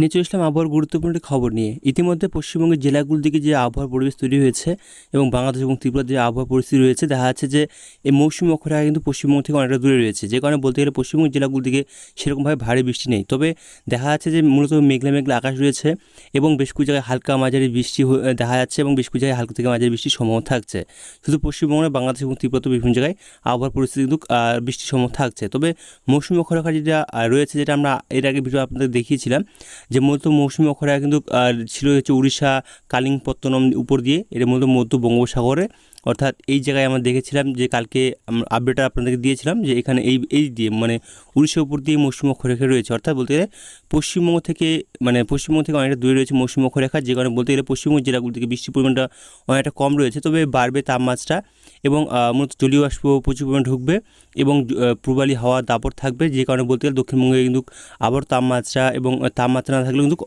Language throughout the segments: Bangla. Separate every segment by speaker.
Speaker 1: নিচে ইসলাম আবহাওয়ার গুরুত্বপূর্ণ একটি খবর নিয়ে, ইতিমধ্যে পশ্চিমবঙ্গের জেলাগুলোর দিকে যে আবহাওয়ার পরিবেশ তৈরি হয়েছে এবং বাংলাদেশ এবং ত্রিপুরার যে আবহাওয়া পরিস্থিতি রয়েছে, দেখা যাচ্ছে যে এই মৌসুমি অক্ষরেখা কিন্তু পশ্চিমবঙ্গ থেকে অনেকটা দূরে রয়েছে। যে কারণে বলতে গেলে পশ্চিমবঙ্গের জেলাগুলোর দিকে সেরকমভাবে ভারী বৃষ্টি নেই। তবে দেখা যাচ্ছে যে মূলত মেঘলা মেঘলা আকাশ রয়েছে এবং বেশ কিছু জায়গায় হালকা মাঝারি বৃষ্টি দেখা যাচ্ছে এবং বেশ কিছু জায়গায় হালকা থেকে মাঝারি বৃষ্টির সম্ভাবনা থাকছে। শুধু পশ্চিমবঙ্গে বাংলাদেশ এবং ত্রিপুরাতে বিভিন্ন জায়গায় আবহাওয়ার পরিস্থিতি কিন্তু বৃষ্টির সম্ভাবনা থাকছে। তবে মৌসুমি অক্ষরেখা যেটা রয়েছে যেটা আমরা এর আগে ভিডিও আপনাদের দেখিয়েছিলাম যে মূলত মৌসুমি অক্ষরেখা কিন্তু ছিল হচ্ছে উড়িষ্যা কালিংপত্তনম উপর দিয়ে, এটা মূলত মধ্য বঙ্গোপসাগরে। অর্থাৎ এই জায়গায় আমরা দেখেছিলাম যে কালকে আপডেটটা আপনাদেরকে দিয়েছিলাম যে এখানে এই এই দিয়ে মানে উড়িষ্যার উপর দিয়ে মৌসুমি অক্ষরেখা রয়েছে। অর্থাৎ বলতে গেলে পশ্চিমবঙ্গ থেকে মানে পশ্চিমবঙ্গ থেকে অনেকটা দূরে রয়েছে মৌসুমি অক্ষরেখা, যে কারণে বলতে গেলে পশ্চিমবঙ্গ জেলাগুলো থেকে বৃষ্টির পরিমাণটা অনেকটা কম রয়েছে। তবে বাড়বে তাপমাত্রা এবং মূলত জলীয় বাষ্প প্রচুর পরিমাণে ঢুকবে এবং পূর্বালি হাওয়া দাপট থাকবে, যে কারণে বলতে গেলে দক্ষিণবঙ্গে কিন্তু আবার তাপমাত্রা এবং তাপমাত্রা না থাকলে কিন্তু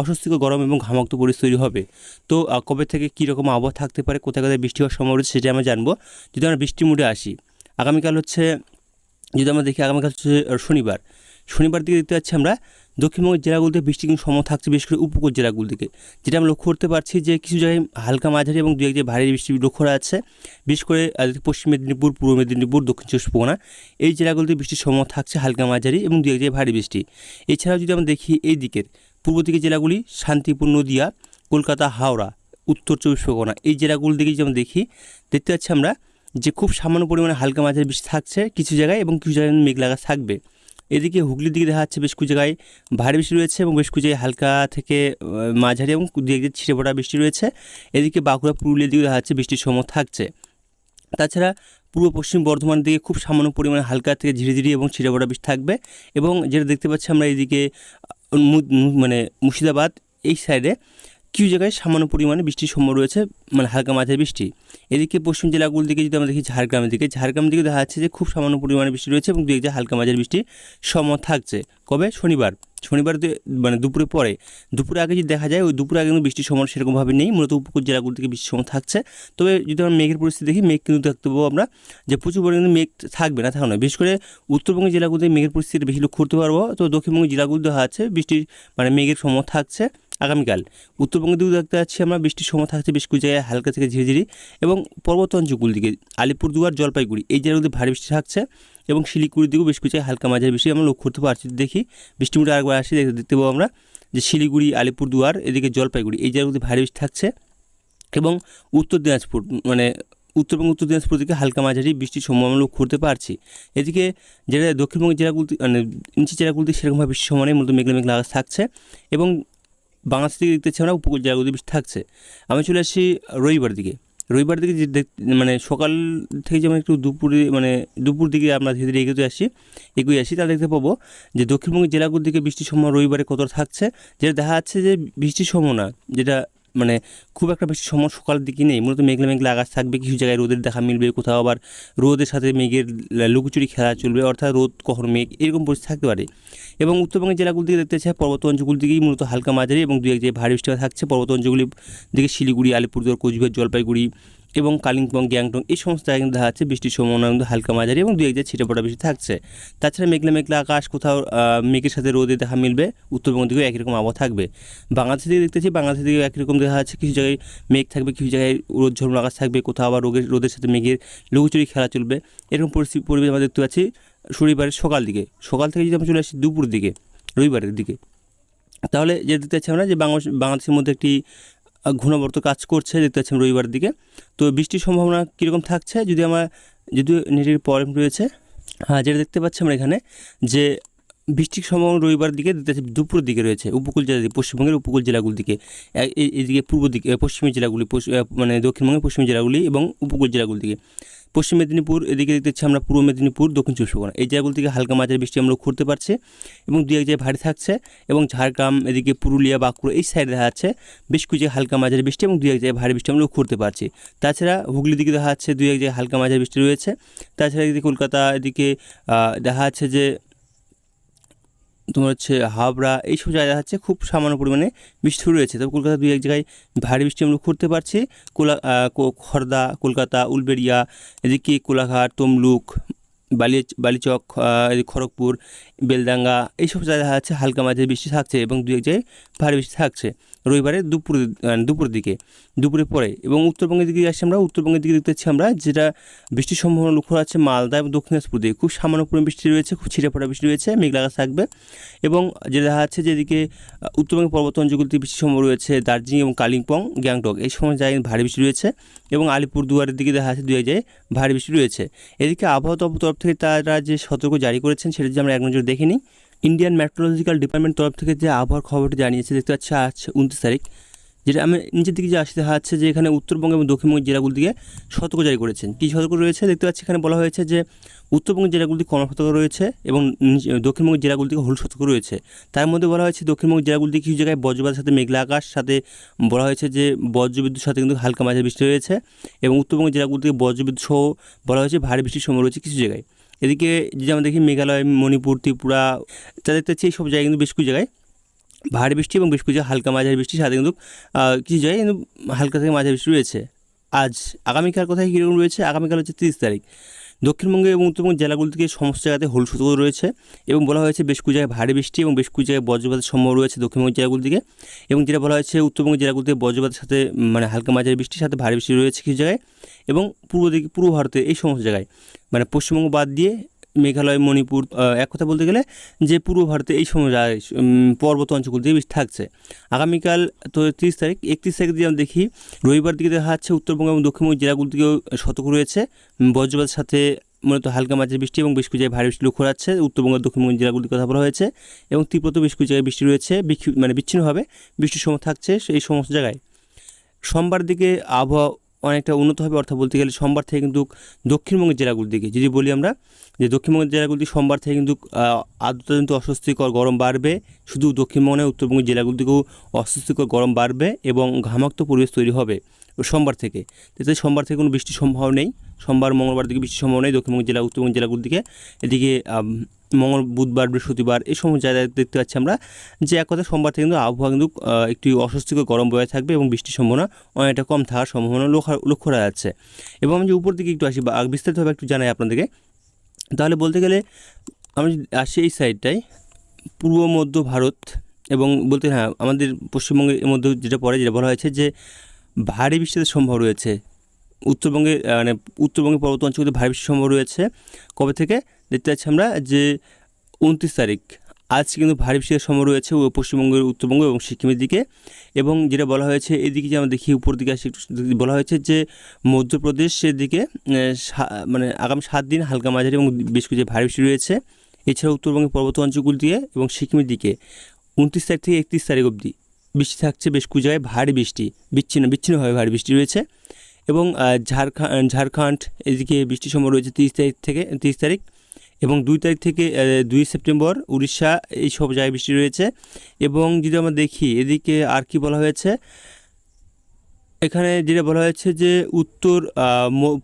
Speaker 1: অস্বস্তিকর গরম এবং ঘামাক্ত পরিস্থিতি হবে। তো কবে থেকে কীরকম আবহাওয়া থাকতে পারে, কোথায় কোথায় বৃষ্টি হওয়ার সম্ভাবনা রয়েছে সেটা আমরা জানব। যদি আমরা বৃষ্টি মুডে আসি, আগামীকাল হচ্ছে, যদি আমরা দেখি আগামীকাল হচ্ছে শনিবার। শনিবার দিকে দেখতে পাচ্ছি আমরা, দক্ষিণবঙ্গের জেলাগুলিতে বৃষ্টি কিন্তু সম্ভব থাকছে, বিশেষ করে উপকূল জেলাগুলো থেকে যেটা আমরা লক্ষ্য করতে পারছি যে, কিছু জায়গায় হালকা মাঝারি এবং দু এক জায়গায় ভারী বৃষ্টি লক্ষ্য করা যাচ্ছে। বিশেষ করে পশ্চিম মেদিনীপুর, পূর্ব মেদিনীপুর, দক্ষিণ চব্বিশ পরগনা, এই জেলাগুলিতে বৃষ্টির সম্ভব থাকছে হালকা মাঝারি এবং দু এক জায়গায় ভারী বৃষ্টি। এছাড়াও যদি আমরা দেখি এই দিকের, পূর্ব দিকের জেলাগুলি, শান্তিপুর, নদিয়া, কলকাতা, হাওড়া উত্তর চব্বিশ পরগনা। এই জেলাগুলো দিকে যেমন দেখি, দেখতে পাচ্ছি আমরা যে খুব সামান্য পরিমাণে হালকা মাঝারি বৃষ্টি থাকছে কিছু জায়গায় এবং কিছু জায়গায় মেঘ লাগা থাকবে। এদিকে হুগলির দিকে দেখা যাচ্ছে বেশ কিছু জায়গায় ভারী বৃষ্টি রয়েছে এবং বেশ কিছু জায়গায় হালকা থেকে মাঝারি এবং দু ছিটে পড়া বৃষ্টি রয়েছে। এদিকে বাঁকুড়া, পুরুলিয়ার দিকে দেখা যাচ্ছে বৃষ্টির সময় থাকছে। তাছাড়া পূর্ব পশ্চিম বর্ধমান দিকে খুব সামান্য পরিমাণে হালকা থেকে ধীরে ধীরে এবং ছিটে পড়া বৃষ্টি থাকবে এবং যেটা দেখতে পাচ্ছি আমরা মু- মানে মুর্শিদাবাদ এই সাইডে কিছু জায়গায় সামান্য পরিমাণে বৃষ্টির সম্ভব রয়েছে মানে হালকা মাঝারি বৃষ্টি। এদিকে পশ্চিম জেলাগুলোর দিকে যদি আমরা দেখি ঝাড়গ্রামের দিকে ঝাড়গ্রামের দিকে দেখা যাচ্ছে যে খুব সামান্য পরিমাণে বৃষ্টি রয়েছে এবং দু এক হালকা মাঝারি বৃষ্টির সম থাকছে। কবে? শনিবার। শনিবার মানে দুপুরে পরে। দুপুরে আগে যদি দেখা যায়, ওই দুপুরে আগে কিন্তু বৃষ্টির সময় সেরকমভাবে নেই, মূলত উপকূল জেলাগুলো থেকে বৃষ্টির সময় থাকছে। তবে যদি আমরা মেঘের পরিস্থিতি দেখি, মেঘ কিন্তু দেখতে পাবো আমরা যে প্রচুর পরিমাণে মেঘ থাকবে না থাকা নয় বিশেষ করে উত্তরবঙ্গের জেলাগুলোতে মেঘের পরিস্থিতি বেশি লক্ষ্য করতে পারব। তো দক্ষিণবঙ্গের জেলাগুলো দেখা যাচ্ছে বৃষ্টির মানে মেঘের সময় থাকছে। আগামীকাল। উত্তরবঙ্গের দিকেও দেখতে পাচ্ছি আমরা, বৃষ্টির সময় থাকছে বেশ কিছু জায়গায় হালকা থেকে ঝিরিঝিরি এবং পর্বত অঞ্চলগুলির দিকে, আলিপুরদুয়ার, জলপাইগুড়ি, এই জায়গাগুলোতে ভারী বৃষ্টি থাকছে এবং শিলিগুড়ির দিকেও বেশ কিছু জায়গায় হালকা মাঝারি বৃষ্টি। আমরা লক্ষ্য করতে পারছি, দেখি বৃষ্টিমুটে আরেকবার আসি দেখতে পাবো আমরা। যে শিলিগুড়ি, আলিপুরদুয়ার, এদিকে জলপাইগুড়ি, এই জায়গাগুলোতে ভারী বৃষ্টি থাকছে এবং উত্তর দিনাজপুর মানে উত্তরবঙ্গ, উত্তর দিনাজপুর দিকে হালকা মাঝারি বৃষ্টির সম্ভাবনা লক্ষ্য করতে পারছি। এদিকে যেটা দক্ষিণবঙ্গের জেলাগুলোতে মানে নিচের জেলাগুলিতে সেরকমভাবে বৃষ্টির সময় নেই, মূলত মেঘলা মেঘলা আকাশ থাকছে এবং বাংলাদেশ থেকে দেখতে পাচ্ছি আমরা উপকূল জায়গাগুলি বেশি থাকছে। আমি চলে আসি রবিবার দিকে। রবিবার দিকে যে মানে সকাল থেকে যেমন একটু দুপুরে মানে দুপুর দিকে আমরা ধীরে ধীরে এগোতে আসি, এগিয়ে আসি তা দেখতে পাবো যে দক্ষিণবঙ্গের জেলাগুলোর দিকে বৃষ্টির সময় রবিবারে কতটা থাকছে। যেটা দেখা যাচ্ছে যে বৃষ্টির সম্ভাবনা, যেটা মানে খুব একটা বেশি সময় সকালের দিকে নেই। মূলত মেঘলা মেঘলা আকাশ থাকবে, কিছু জায়গায় রোদের দেখা মিলবে, কোথাও আবার রোদের সাথে মেঘের লুকোচুরি খেলা চলবে, অর্থাৎ রোদ, কখন মেঘ, এরকম পরিস্থিতি থাকতে পারে। এবং উত্তরবঙ্গের জেলাগুলি দিকে দেখতে চাই পর্বত অঞ্চলগুলি দিকেই মূলত হালকা মাঝারি এবং দু এক জায়গায় ভারী বৃষ্টিপাত থাকছে। পর্বত অঞ্চলগুলি দিকে শিলিগুড়ি, আলিপুরদুয়ার, কোচবিহার, জলপাইগুড়ি এবং কালিম্পং, গ্যাংটং এই সমস্ত জায়গায় কিন্তু দেখা যাচ্ছে বৃষ্টির সম্ভাবনা কিন্তু হালকা মাঝারি এবং দু এক জায়গায় ছিটে পড়া বৃষ্টি থাকছে। তাছাড়া মেঘলা মেঘলা আকাশ কোথাও মেঘের সাথে রোদে দেখা মিলবে, উত্তরবঙ্গ দিকেও একই রকম আবহাওয়া থাকবে। বাংলাদেশের দিকে দেখতেছি, বাংলাদেশের দিকে একই রকম দেখা যাচ্ছে, কিছু জায়গায় মেঘ থাকবে, কিছু জায়গায় রোদ ঝরম আকাশ থাকবে, কোথাও আবার রোগের, রোদের সাথে মেঘের লুকোচুরি খেলা চলবে। এরকম পরিস্থিতি, পরিবেশ আমরা দেখতে পাচ্ছি শনিবারের সকাল দিকে। সকাল থেকে যদি আমরা চলে আসি দুপুর দিকে, রবিবারের দিকে, তাহলে যে দেখতে পাচ্ছি আমরা যে বাংলাদেশ, বাংলাদেশের মধ্যে একটি ঘূর্ণাবর্ত কাজ করছে, দেখতে পাচ্ছি রবিবার দিকে। তো বৃষ্টির সম্ভাবনা কীরকম থাকছে? যদি আমার, যদি নেটের প্রবলেম রয়েছে হ্যাঁ যেটা দেখতে পাচ্ছি আমরা এখানে যে বৃষ্টির সম্ভাবনা রবিবার দিকে, দেখতে পাচ্ছি দুপুর দিকে রয়েছে, উপকূল জেলা দিকে, পশ্চিমবঙ্গের উপকূল জেলাগুলি দিকে। এদিকে পূর্ব দিকে, পশ্চিমী জেলাগুলি মানে দক্ষিণবঙ্গের পশ্চিমী জেলাগুলি এবং উপকূল জেলাগুলি দিকে। পশ্চিম মেদিনীপুর, এদিকে দেখতে হচ্ছে আমরা পূর্ব মেদিনীপুর, দক্ষিণ চব্বিশ পরগনা। এই জায়গাগুলো থেকে হালকা মাঝারি বৃষ্টি আমরা করতে পারছি এবং দু এক জায়গায় ভারী থাকছে এবং ঝাড়গ্রাম, এদিকে পুরুলিয়া, বাঁকুড়া এই সাইডে দেখা যাচ্ছে বেশ কিছু হালকা মাঝারি বৃষ্টি এবং দু এক জায়গায় ভারী বৃষ্টি আমরা করতে পারছি। তাছাড়া হুগলি দিকে দেখা যাচ্ছে দু এক জায়গায় হালকা মাঝারি বৃষ্টি রয়েছে। তাছাড়া এদিকে কলকাতা, এদিকে দেখা যাচ্ছে যে তোমার হচ্ছে হাবড়া, এইসব জায়গা হচ্ছে খুব সামান্য পরিমাণে বৃষ্টি রয়েছে তবে কলকাতা দুই এক জায়গায় ভারী বৃষ্টি আমরা করতে পারছি। কোলা খর্দা, কলকাতা, উলবেড়িয়া, এদিকে কোলাঘাট, তমলুক বালি বালিচক খড়গপুর, বেলডাঙ্গা, এইসব জায়গা যাচ্ছে হালকা মাঝে বৃষ্টি থাকছে এবং দু এক জায়গায় ভারী বৃষ্টি থাকছে। রবিবারে দুপুর দুপুরের দিকে দুপুরে পরে। এবং উত্তরবঙ্গের দিকে আসছি আমরা, উত্তরবঙ্গের দিকে দেখতে আমরা, যেটা বৃষ্টির সম্ভাবনা লক্ষ্য যাচ্ছে মালদা এবং দক্ষিণ দিনাজপুর দিকে খুব সামান্য পরিমাণ বৃষ্টি রয়েছে, খুব ছিটে ফোটা বৃষ্টি রয়েছে, মেঘলা আকাশ থাকবে। এবং যেটা দেখা যাচ্ছে যেদিকে উত্তরবঙ্গের পর্বত অঞ্চলগুলিতে বৃষ্টির সম্ভাবনা রয়েছে দার্জিলিং এবং কালিম্পং, গ্যাংটক। এই সময় জায়গায় ভারী বৃষ্টি রয়েছে এবং আলিপুরদুয়ারের দিকে দেখা যাচ্ছে দু জায়গায় ভারী বৃষ্টি রয়েছে। এদিকে আবহাওয়া দপ্তর তরফ থেকে তারা যে সতর্ক জারি করেছেন, সেটা যে আমরা এক নজর দেখে নিই ইন্ডিয়ান মেট্রোলজিক্যাল ডিপার্টমেন্ট তরফ থেকে যে আবহাওয়ার খবরটি জানিয়েছে, দেখতে পাচ্ছি আজ উনত্রিশ তারিখ, যেটা আমি নিচের দিকে যে আসতে দেখা যাচ্ছে যে এখানে উত্তরবঙ্গ এবং দক্ষিণবঙ্গের জেলাগুলির দিকে সতর্ক জারি করেছেন কী সতর্ক রয়েছে? দেখতে পাচ্ছি এখানে বলা হয়েছে যে উত্তরবঙ্গের জেলাগুলিতে কম সতর্ক রয়েছে এবং দক্ষিণবঙ্গের জেলাগুলি থেকে হলুদ সতর্ক রয়েছে। তার মধ্যে বলা হয়েছে দক্ষিণবঙ্গের জেলাগুলিতে কিছু জায়গায় বজ্রপাতের সাথে মেঘলা আকাশ, সাথে বলা হয়েছে যে বজ্রবিদ্যুৎ সাথে কিন্তু হালকা মাঝারি বৃষ্টি রয়েছে এবং উত্তরবঙ্গের জেলাগুলি থেকে বজ্রবিদ্যুৎ সহ বলা হয়েছে ভারী বৃষ্টির সময় রয়েছে কিছু জায়গায়। এদিকে আমরা দেখি মেঘালয়, মণিপুর, ত্রিপুরা তা দেখতে পাচ্ছি এইসব জায়গায় কিন্তু বেশ কিছু জায়গায় ভারী বৃষ্টি এবং বেশ কিছু হালকা মাঝারি বৃষ্টি, সাথে কিন্তু কিছু জায়গায় কিন্তু হালকা থেকে মাঝারি বৃষ্টি রয়েছে। আজ আগামীকাল কোথায় কীরকম রয়েছে? আগামীকাল হচ্ছে তিরিশ তারিখ। দক্ষিণবঙ্গে এবং উত্তরবঙ্গ জেলাগুলি থেকে সমস্ত জায়গাতে হলুদ সতর্ক রয়েছে এবং বলা হয়েছে বেশ কিছু জায়গায় ভারী বৃষ্টি এবং বেশ কিছু জায়গায় বজ্রপাতের সম্ভব রয়েছে দক্ষিণবঙ্গ জেলাগুলি থেকে এবং যেটা বলা হয়েছে উত্তরবঙ্গের থেকে বজ্রপাতের সাথে মানে হালকা মাঝারি বৃষ্টির সাথে ভারী বৃষ্টি রয়েছে কিছু জায়গায় এবং পূর্ব দিকে, পূর্ব ভারতে এই সমস্ত জায়গায়। মানে পশ্চিমবঙ্গ বাদ দিয়ে মেঘালয়, মণিপুর এক কথা বলতে গেলে যে পূর্ব ভারতে এই সময় পর্বত অঞ্চলগুলিতে বেশি থাকছে। আগামীকাল তো তিরিশ তারিখ, একত্রিশ তারিখ দিয়ে আমরা দেখি, রবিবার দিকে দেখা যাচ্ছে উত্তরবঙ্গ এবং দক্ষিণবঙ্গ জেলাগুলি থেকেও সতর্ক রয়েছে। বজ্রপাতের সাথে মূলত হালকা মাঝারি বৃষ্টি এবং বেশ কিছু জায়গায় ভারী বৃষ্টি লক্ষ্য যাচ্ছে। উত্তরবঙ্গ দক্ষিণবঙ্গ জেলাগুলির কথা বলা হয়েছে এবং তীব্রত বেশ কিছু জায়গায় বৃষ্টি রয়েছে মানে বিচ্ছিন্নভাবে বৃষ্টির সময় থাকছে এই সমস্ত জায়গায়। সোমবার দিকে আবহাওয়া অনেকটা উন্নত হবে অর্থাৎ বলতে গেলে সোমবার থেকে কিন্তু দক্ষিণবঙ্গের জেলাগুলির দিকে, যদি বলি আমরা, যে দক্ষিণবঙ্গের জেলাগুলি সোমবার থেকে কিন্তু আর্দ্রতা কিন্তু অস্বস্তিকর গরম বাড়বে, শুধু দক্ষিণবঙ্গ নয়, উত্তরবঙ্গের জেলাগুলি থেকেও অস্বস্তিকর গরম বাড়বে এবং ঘামাক্ত পরিবেশ তৈরি হবে সোমবার থেকে। তাতে সোমবার থেকে কোনো বৃষ্টির সম্ভাবনা নেই, সোমবার মঙ্গলবার দিকে বৃষ্টির সম্ভাবনা নেই দক্ষিণবঙ্গ জেলা উত্তরবঙ্গ জেলাগুলির দিকে। এদিকে মঙ্গল, বুধবার, বৃহস্পতিবার এই সমস্ত জায়গায় দেখতে পাচ্ছি আমরা, যে এক কথা সোমবার থেকে কিন্তু আবহাওয়া কিন্তু একটি অস্বস্তিকর গরম বয়ে থাকবে এবং বৃষ্টির সম্ভাবনা অনেকটা কম থাকার সম্ভাবনা লক্ষ্য করা যাচ্ছে। এবং আমি যে উপর দিকে একটু আসি বা বিস্তারিতভাবে একটু জানাই আপনাদেরকে, তাহলে বলতে গেলে আমি আসি এই সাইডটায় পূর্ব, মধ্য ভারত এবং বলতে হ্যাঁ আমাদের পশ্চিমবঙ্গের মধ্যে যেটা পড়ে, যেটা বলা হয়েছে যে ভারী বৃষ্টিতে সম্ভব রয়েছে। উত্তরবঙ্গে মানে উত্তরবঙ্গের পর্বত অঞ্চলে ভারী বৃষ্টির সম্ভব রয়েছে। কবে থেকে? দেখতে পাচ্ছি আমরা যে উনত্রিশ তারিখ। আজ কিন্তু ভারী বৃষ্টির সময় রয়েছে ও পশ্চিমবঙ্গের উত্তরবঙ্গ এবং সিকিমের দিকে। এবং যেটা বলা হয়েছে, এদিকে যে আমরা দেখি, উপর দিকে আসি বলা হয়েছে যে মধ্যপ্রদেশের দিকে মানে আগামী সাত দিন হালকা মাঝারি এবং বেশ কিছু ভারী বৃষ্টি রয়েছে। এছাড়া উত্তরবঙ্গের পর্বত অঞ্চলগুলি দিয়ে এবং সিকিমের দিকে। উনত্রিশ তারিখ থেকে একত্রিশ তারিখ অবধি বৃষ্টি থাকছে বেশ কিছু জায়গায় ভারী বৃষ্টি, বিচ্ছিন্ন, বিচ্ছিন্নভাবে ভারী বৃষ্টি রয়েছে। এবং ঝাড়খণ্ড ঝাড়খণ্ড, এদিকে বৃষ্টির সময় রয়েছে তিরিশ তারিখ থেকে, তিরিশ তারিখ। এবং দুই তারিখ থেকে দুই সেপ্টেম্বর উড়িষ্যা এই সব জায়গায় বৃষ্টি রয়েছে। এবং যদি আমরা দেখি, এদিকে আর কি বলা হয়েছে? এখানে যেটা বলা হয়েছে যে উত্তর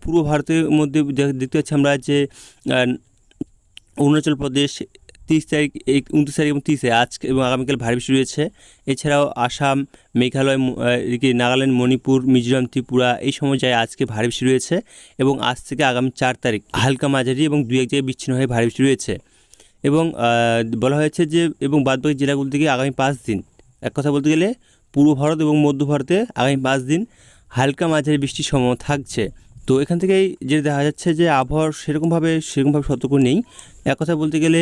Speaker 1: পূর্ব ভারতের মধ্যে দেখতে পাচ্ছি আমরা যে অরুণাচল প্রদেশ তিরিশ তারিখ উনত্রিশ তারিখ এবং তিরিশে আজকে এবং আগামীকাল ভারী বৃষ্টি রয়েছে। এছাড়াও আসাম, মেঘালয় এদিকে নাগাল্যান্ড, মণিপুর, মিজোরাম, ত্রিপুরা এই সময় যায় আজকে ভারী বৃষ্টি রয়েছে এবং আজ থেকে আগামী চার তারিখ হালকা মাঝারি এবং দুই এক জায়গায় বিচ্ছিন্ন হয়ে ভারী বৃষ্টি রয়েছে। এবং বলা হয়েছে যে এবং বাদবাকি জেলাগুলি থেকে আগামী পাঁচ দিন, এক কথা বলতে গেলে পূর্ব ভারত এবং মধ্য ভারতে আগামী পাঁচ দিন হালকা মাঝারি বৃষ্টির সম্ভাবনা থাকছে। তো এখান থেকেই যে দেখা যাচ্ছে যে আবহাওয়ার সেরকমভাবে সেরকমভাবে সতর্ক নেই। এক কথা বলতে গেলে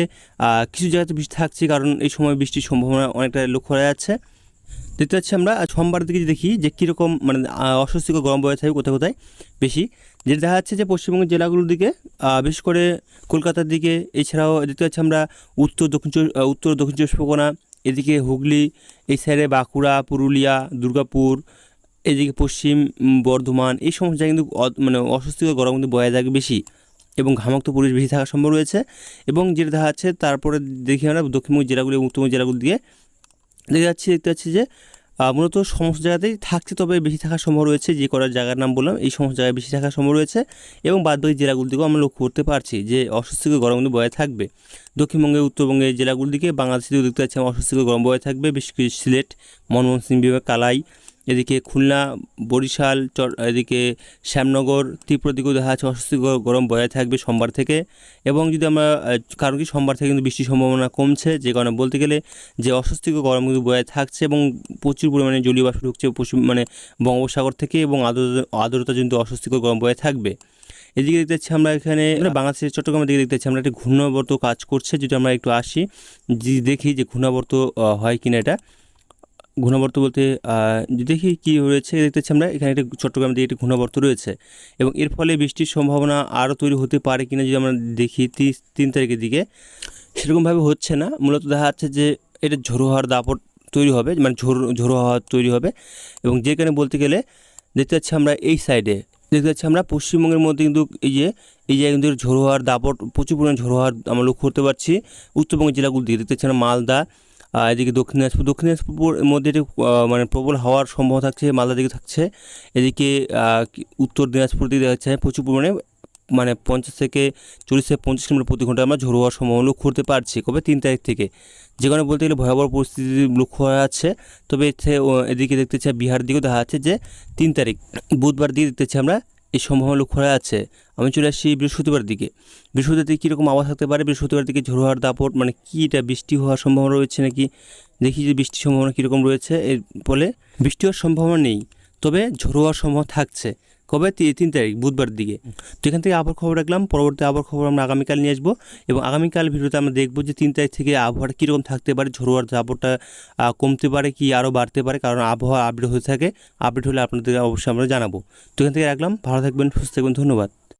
Speaker 1: কিছু জায়গাতে বৃষ্টি থাকছে কারণ এই সময় বৃষ্টির সম্ভাবনা অনেকটা লক্ষ্য করা যাচ্ছে। দেখতে পাচ্ছি আমরা সোমবার দিকে দেখি যে কীরকম মানে অস্বস্তিকর গরম বয়ে থাকবে কোথায় কোথায় বেশি। যেটা দেখা যাচ্ছে যে পশ্চিমবঙ্গের জেলাগুলোর দিকে বিশেষ করে কলকাতার দিকে, এছাড়াও দেখতে পাচ্ছি আমরা উত্তর, দক্ষিণ উত্তর, দক্ষিণ চব্বিশ পরগনা, এদিকে হুগলি, এই সাইডে বাঁকুড়া, পুরুলিয়া, দুর্গাপুর এদিকে পশ্চিম বর্ধমান, এই সমস্ত জায়গায় কিন্তু মানে অস্বস্তিকর গরম কিন্তু বয়ে থাকে বেশি এবং ঘামাক্ত পরিবেশ বেশি থাকার সম্ভব রয়েছে এবং যেটা দেখা যাচ্ছে তারপরে দেখি আমরা দক্ষিণবঙ্গ জেলাগুলি এবং উত্তরবঙ্গ জেলাগুলি দিয়ে দেখতে যাচ্ছি, দেখতে পাচ্ছি যে মূলত সমস্ত জায়গাতেই থাকছে তবে বেশি থাকার সম্ভব রয়েছে, যে করার জায়গার নাম বললাম, এই সমস্ত জায়গায় বেশি থাকার সম্ভব রয়েছে এবং বাদবাকি জেলাগুলি দিকেও আমরা লক্ষ্য করতে পারছি যে অস্বস্তিকর গরম কিন্তু বয়ে থাকবে। দক্ষিণবঙ্গে উত্তরবঙ্গের জেলাগুলির দিকে বাংলাদেশের দিকেও দেখতে পাচ্ছি অস্বস্তিকর গরম বয়ে থাকবে বেশ কিছু সিলেট, মনমোহন সিং বিভাগ, কালাই এদিকে খুলনা বরিশাল এদিকে শ্যামনগর ত্রিপুরা দিকেও দেখা যাচ্ছে অস্বস্তিকর গরম বজায় থাকবে সোমবার থেকে। এবং যদি আমরা কারণ কি সোমবার থেকে কিন্তু বৃষ্টির সম্ভাবনা কমছে যে কারণে বলতে গেলে যে অস্বস্তিকর গরম কিন্তু বজায় থাকছে এবং প্রচুর পরিমাণে জলীয় বাষ্প ঢুকছে পশ্চিম মানে বঙ্গোপসাগর থেকে এবং আর্দ্রতা আর্দ্রতা কিন্তু অস্বস্তিকর গরম বজায় থাকবে। এদিকে দেখতে পাচ্ছি আমরা এখানে বাংলাদেশের চট্টগ্রামের দিকে দেখতে পাচ্ছি আমরা একটা ঘূর্ণাবর্ত কাজ করছে যদি আমরা একটু আসি দেখি যে ঘূর্ণাবর্ত হয় কিনা এটা। ঘূর্ণাবর্ত বলতে দেখি কী রয়েছে দেখতে পাচ্ছি আমরা, এখানে একটা চট্টগ্রাম দিকে একটি ঘূর্ণাবর্ত রয়েছে এবং এর ফলে বৃষ্টির সম্ভাবনা আরও তৈরি হতে পারে কিনা যদি আমরা দেখি তিন তারিখের দিকে, সেরকমভাবে হচ্ছে না। মূলত দেখা যাচ্ছে যে, এটা ঝোড়ো হওয়ার দাপট তৈরি হবে মানে ঝোড়ো ঝোড়ো হওয়া তৈরি হবে এবং যেখানে বলতে গেলে, দেখতে পাচ্ছি আমরা এই সাইডে দেখতে পাচ্ছি আমরা পশ্চিমবঙ্গের মধ্যে কিন্তু এই যে, এই জায়গায় কিন্তু ঝোড়ো হওয়ার দাপট, প্রচুর পরিমাণে ঝোড়ো হওয়ার আমরা লক্ষ্য করতে পারছি। উত্তরবঙ্গের জেলাগুলো দিকে, দেখতে পাচ্ছি আমরা মালদা এদিকে দক্ষিণ দিনাজপুর দক্ষিণ দিনাজপুর মধ্যে আহ, মানে প্রবল হওয়ার সম্ভাবনা থাকছে মালদা দিকে থাকছে। এদিকে উত্তর দিনাজপুর দিকে দেখা যাচ্ছে প্রচুর পরিমাণে মানে পঞ্চাশ থেকে চল্লিশ থেকে পঞ্চাশ কিলোমিটার প্রতি ঘণ্টা আমরা ঝোড়ো হওয়ার সম্ভাবনা লক্ষ্য করতে পারছি। কবে? তিন তারিখ থেকে। যে কারণে বলতে গেলে ভয়াবহ পরিস্থিতি লক্ষ্য হয়ে আছে। তবে এদিকে দেখতে চাই বিহার দিকেও দেখা যাচ্ছে যে তিন তারিখ বুধবার দিকে দেখতে চাই আমরা এই সম্ভাবনা লক্ষ্য হয়ে আছে আমি চলে আসছি বৃহস্পতিবার দিকে। বৃহস্পতিবার দিকে কীরকম আওয়াজ থাকতে পারে? বৃহস্পতিবার দিকে ঝোড়ো হওয়ার দাপট মানে কী এটা বৃষ্টি হওয়ার সম্ভাবনা রয়েছে নাকি? দেখি যে বৃষ্টির সম্ভাবনা কীরকম রয়েছে। এর ফলে বৃষ্টি হওয়ার সম্ভাবনা নেই, তবে ঝোড়ো হওয়ার সম্ভাবনা থাকছে। কবে? তিন তারিখ বুধবার দিকে। তো এখান থেকে আবার খবর রাখলাম পরবর্তী আবার খবর আমরা আগামীকাল নিয়ে আসব এবং আগামীকাল ভিডিওতে আমরা দেখব যে তিন তারিখ থেকে আবহাওয়াটা কীরকম থাকতে পারে ঝড়োয়ার দাপটটা কমতে পারে কি আরও বাড়তে পারে কারণ আবহাওয়া আপডেট হয়ে থাকে। আপডেট হলে আপনাদের অবশ্যই আমরা জানাব। তো এখান থেকে রাখলাম ভালো থাকবেন সুস্থ থাকবেন ধন্যবাদ।